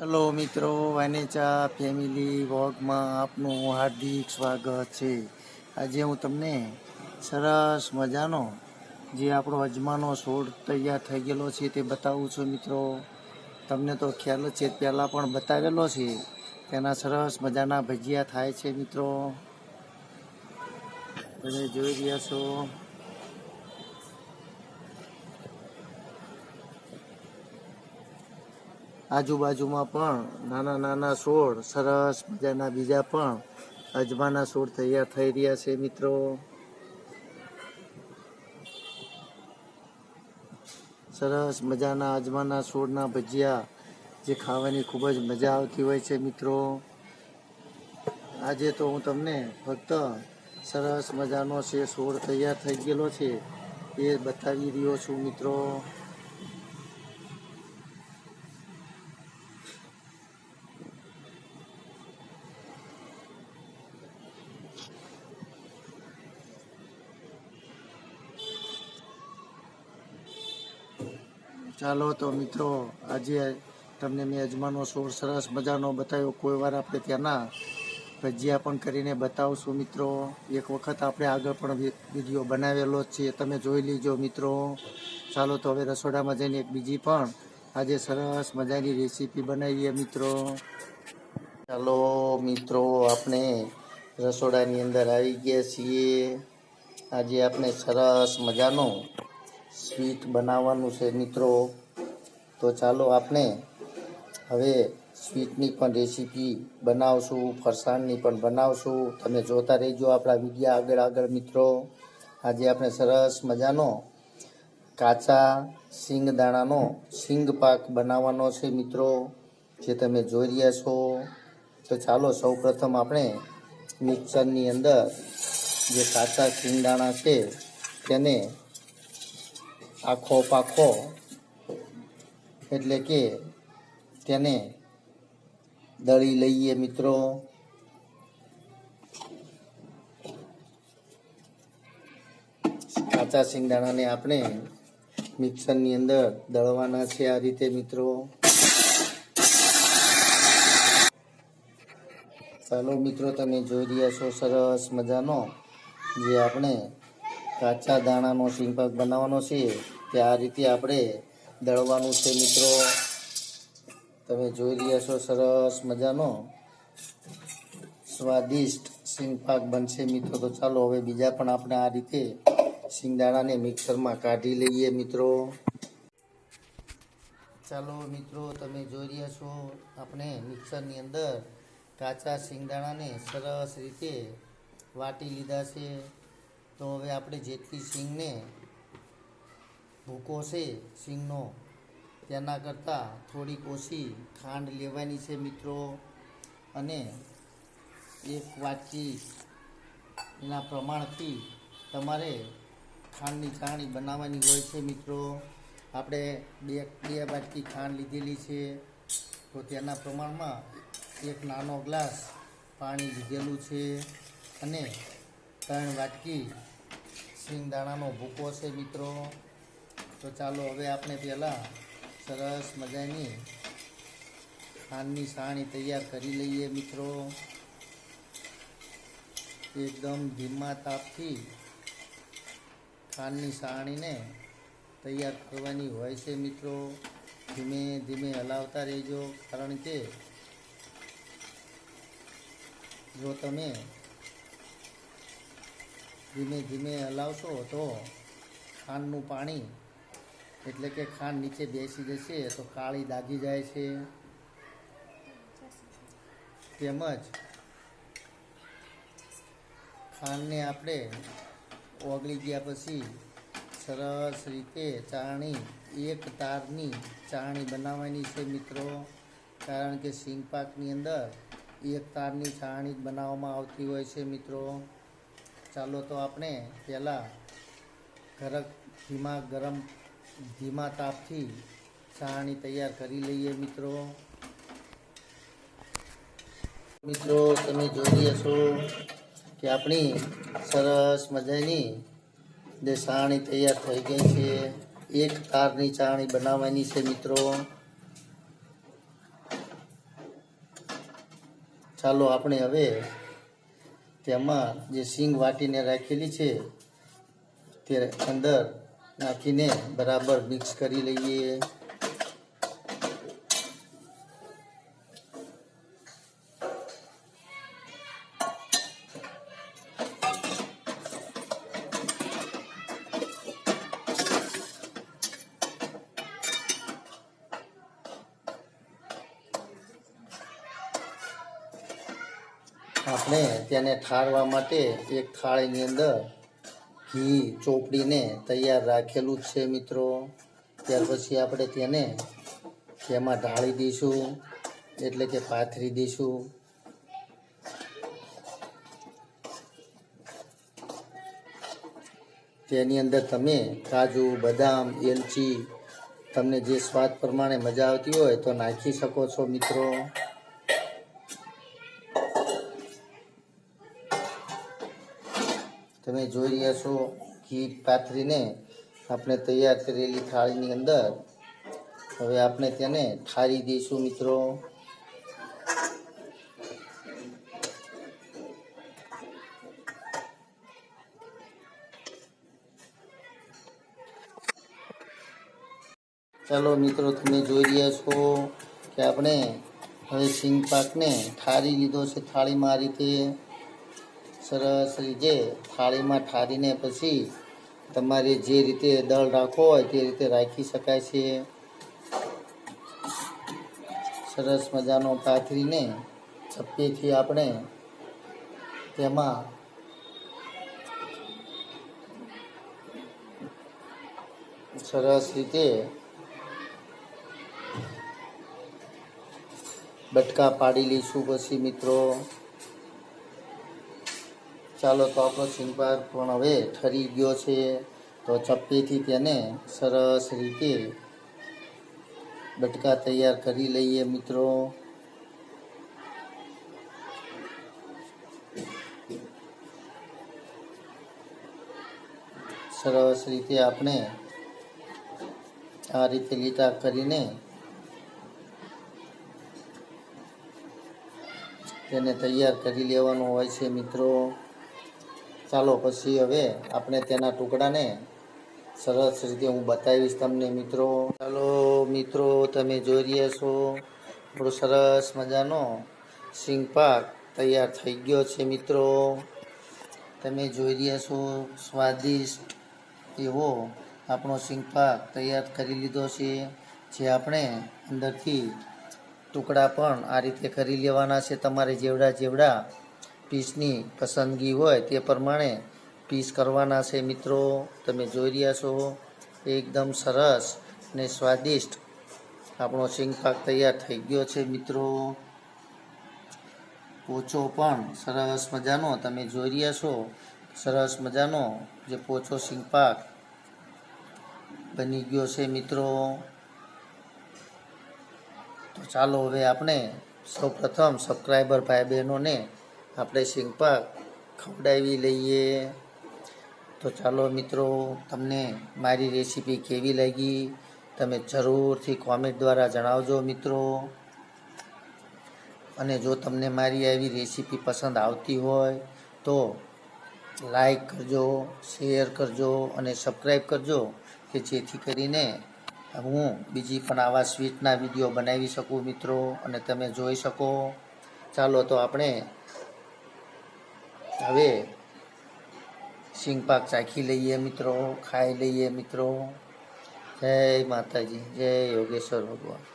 Hello મિત્રો, વાનેચા family વોગમાં આપનું હાર્દિક સ્વાગત છે. આજે હું તમને સરસ મજાનો જે આપણો અજમાનો છોડ તૈયાર થઈ ગયેલો છે તે બતાવું છું મિત્રો. તમને તો ખ્યાલ જ છે, પહેલાં પણ બતાવેલો છે. તેના સરસ મજાના ભજીયા થાય છે મિત્રો. તમે જોઈ રહ્યા છો. આજુબાજુમાં પણ નાના નાના છોડ સરસ મજાના બીજા પણ અજમાના છોડ તૈયાર થઈ રહ્યા છે મિત્રો. સરસ મજાના અજમાના છોડના ભજીયા જે ખાવાની ખૂબ જ મજા આવતી હોય છે મિત્રો. આજે તો હું તમને ફક્ત સરસ મજાનો છે છોડ તૈયાર થઈ ગયેલો છે એ બતાવી રહ્યો છું મિત્રો. ચાલો તો મિત્રો, આજે તમને મેં અજમાનો સોર સરસ મજાનો બતાવ્યો. કોઈ વાર આપણે ત્યાંના ભજીયા પણ કરીને બતાવશું મિત્રો. એક વખત આપણે આગળ પણ વીડિયો બનાવેલો જ છે. તમે જોઈ લીજો મિત્રો. ચાલો તો હવે રસોડામાં જઈને એક બીજી પણ આજે સરસ મજાની રેસીપી બનાવીએ મિત્રો. ચાલો મિત્રો, આપણે રસોડાની અંદર આવી ગયા છીએ. આજે આપણે સરસ મજાનું સ્વીટ બનાવવાનું છે મિત્રો. તો ચાલો આપણે હવે સ્વીટની પણ રેસીપી બનાવશું, ફરસાણની પણ બનાવશું. તમે જોતા રહેજો આપણા વિડીયા આગળ આગળ મિત્રો. આજે આપણે સરસ મજાનો કાચા સિંગ દાણાનો સિંગ પાક બનાવવાનો છે મિત્રો, જે તમે જોઈ રહ્યા છો. તો ચાલો સૌપ્રથમ આપણે મિક્સરની અંદર જે કાચા સિંગદાણા છે તેને આખો પાખો એટલે કે તેને દળી લઈએ મિત્રો. કાચા સિંગદાણાને આપણે મિક્સરની અંદર દળવાના છે આ રીતે મિત્રો. ચાલો મિત્રો તમે જોઈ રહ્યા છો સરસ મજાનો જે આપણે કાચા દાણાનો સિંગપાક બનાવવાનો છે તે આ રીતે આપણે દળવાનું છે મિત્રો. તમે જોઈ રહ્યા છો સરસ મજાનો સ્વાદિષ્ટ સિંગપાક બનશે મિત્રો. તો ચાલો હવે બીજા પણ આપણે આ રીતે સિંગદાણાને મિક્સરમાં કાઢી લઈએ મિત્રો. ચાલો મિત્રો, તમે જોઈ રહ્યા છો આપણે મિક્સરની અંદર કાચા સિંગદાણાને સરસ રીતે વાટી લીધા છે. તો હવે આપણે જેટલી સિંગને ભૂકો છે સિંગનો, તેના કરતાં થોડીક ઓછી ખાંડ લેવાની છે મિત્રો. અને એક વાટકી એના પ્રમાણથી તમારે ખાંડની ચાણી બનાવવાની હોય છે મિત્રો. આપણે બે બે વાટકી ખાંડ લીધેલી છે. તો તેના પ્રમાણમાં એક નાનો ગ્લાસ પાણી લીધેલું છે. અને ત્રણ વાટકી સિંગદાણાનો ભૂકો છે મિત્રો. તો ચાલો હવે આપણે પહેલાં સરસ મજાની ખાંડની સાણી તૈયાર કરી લઈએ મિત્રો. એકદમ ધીમા તાપથી ખાંડની સાણીને તૈયાર કરવાની હોય છે મિત્રો. ધીમે ધીમે હલાવતા રહેજો, કારણ કે જો તમે ધીમે ધીમે હલાવશો તો ખાંડનું પાણી, એટલે કે ખાંડ નીચે બેસી જશે તો કાળી દાગી જાય છે. તેમજ ખાંડને આપણે ઓગળી ગયા પછી સરસ રીતે ચાણી એક તારની ચાણી બનાવવાની છે મિત્રો. કારણ કે સિંગપાકની અંદર એક તારની ચાણી બનાવવામાં આવતી હોય છે મિત્રો. ચાલો તો આપણે પહેલાં ગરમ ધીમા ગરમ ધીમા તાપથી ચાણી તૈયાર કરી લઈએ મિત્રો. મિત્રો, તમે જોઈ હશો કે આપણી સરસ મજાની જે સાણી તૈયાર થઈ ગઈ છે. એક તારની ચાણી બનાવવાની છે મિત્રો. ચાલો આપણે હવે તેમાં જે સિંગ વાટીને રાખેલી છે તે અંદર નાખીને બરાબર મિક્સ કરી લઈએ. આપણે તેને ઠારવા માટે એક થાળીની અંદર ઘી, ચોપડીને તૈયાર રાખેલું જ છે મિત્રો. ત્યાર પછી આપણે તેને તેમાં ઢાળી દઈશું, એટલે કે પાથરી દઈશું. તેની અંદર તમે કાજુ, બદામ, એલચી, તમને જે સ્વાદ પ્રમાણે મજા આવતી હોય તો નાખી શકો છો મિત્રો. તમે જોઈ રહ્યા છો ઘી પાથરીને આપણે તૈયાર કરેલી થાળીની અંદર. હવે આપણે તેને ઠારી દઈશું મિત્રો. ચાલો મિત્રો, તમે જોઈ રહ્યા છો કે આપણે હવે સિંગ પાકને ઠારી લીધો છે થાળીમાં આ રીતે. સરસ રીતે થાળીમાં ઠારીને પછી તમારે જે રીતે દળ રાખવો હોય તે રીતે રાખી શકાય છે. સરસ મજાનો પાથરીને ચપ્પીથી આપણે તેમાં સરસ રીતે બટકા પાડી લઈશું પછી મિત્રો. ચાલો તો આપણો સિંગપાર પણ હવે ઠરી ગયો છે. તો ચપ્પીથી તેને સરસ રીતે બટકા તૈયાર કરી લઈએ મિત્રો. સરસ રીતે આપણે આ રીતે લીટા કરીને તેને તૈયાર કરી લેવાનું હોય છે મિત્રો. ચાલો પછી હવે આપણે તેના ટુકડાને સરસ રીતે હું બતાવીશ તમને મિત્રો. ચાલો મિત્રો, તમે જોઈ રહ્યા છો આપણો સરસ મજાનો સિંગ પાક તૈયાર થઈ ગયો છે મિત્રો. તમે જોઈ રહ્યા છો, સ્વાદિષ્ટ એવો આપણો સિંગ પાક તૈયાર કરી લીધો છે, જે આપણે અંદરથી ટુકડા પણ આ રીતે કરી લેવાના છે, તમારે જેવડા જેવડા પીસની પસંદગી હોય તે પ્રમાણે પીસ કરવાના છે મિત્રો. તમે જોઈ રહ્યા છો, એકદમ સરસ ને સ્વાદિષ્ટ આપણો સિંગ પાક તૈયાર થઈ ગયો છે મિત્રો. પોચો પણ સરસ મજાનો, તમે જોઈ રહ્યા છો, સરસ મજાનો જે પોચો સિંગ પાક બની ગયો છે મિત્રો. તો ચાલો હવે આપણે સૌ પ્રથમ સબસ્ક્રાઈબર ભાઈ બહેનોને આપણે સિંગપાક ખવડાવી લઈએ. તો ચાલો મિત્રો, તમને મારી રેસીપી કેવી લાગી? તમે જરૂરથી કોમેન્ટ દ્વારા જણાવજો મિત્રો. અને જો તમને મારી આવી રેસીપી પસંદ આવતી હોય, તો લાઈક કરજો શેર કરજો અને સબસ્ક્રાઈબ કરજો, કે જેથી કરીને હું બીજી પણ આવા સ્વીટના વીડિયો બનાવી શકું મિત્રો અને તમે જોઈ શકો. ચાલો તો આપણે હવે સિંગપાક ચાખી લઈએ મિત્રો ખાઈ લઈએ મિત્રો. જય માતાજી જય યોગેશ્વર ભગવાન.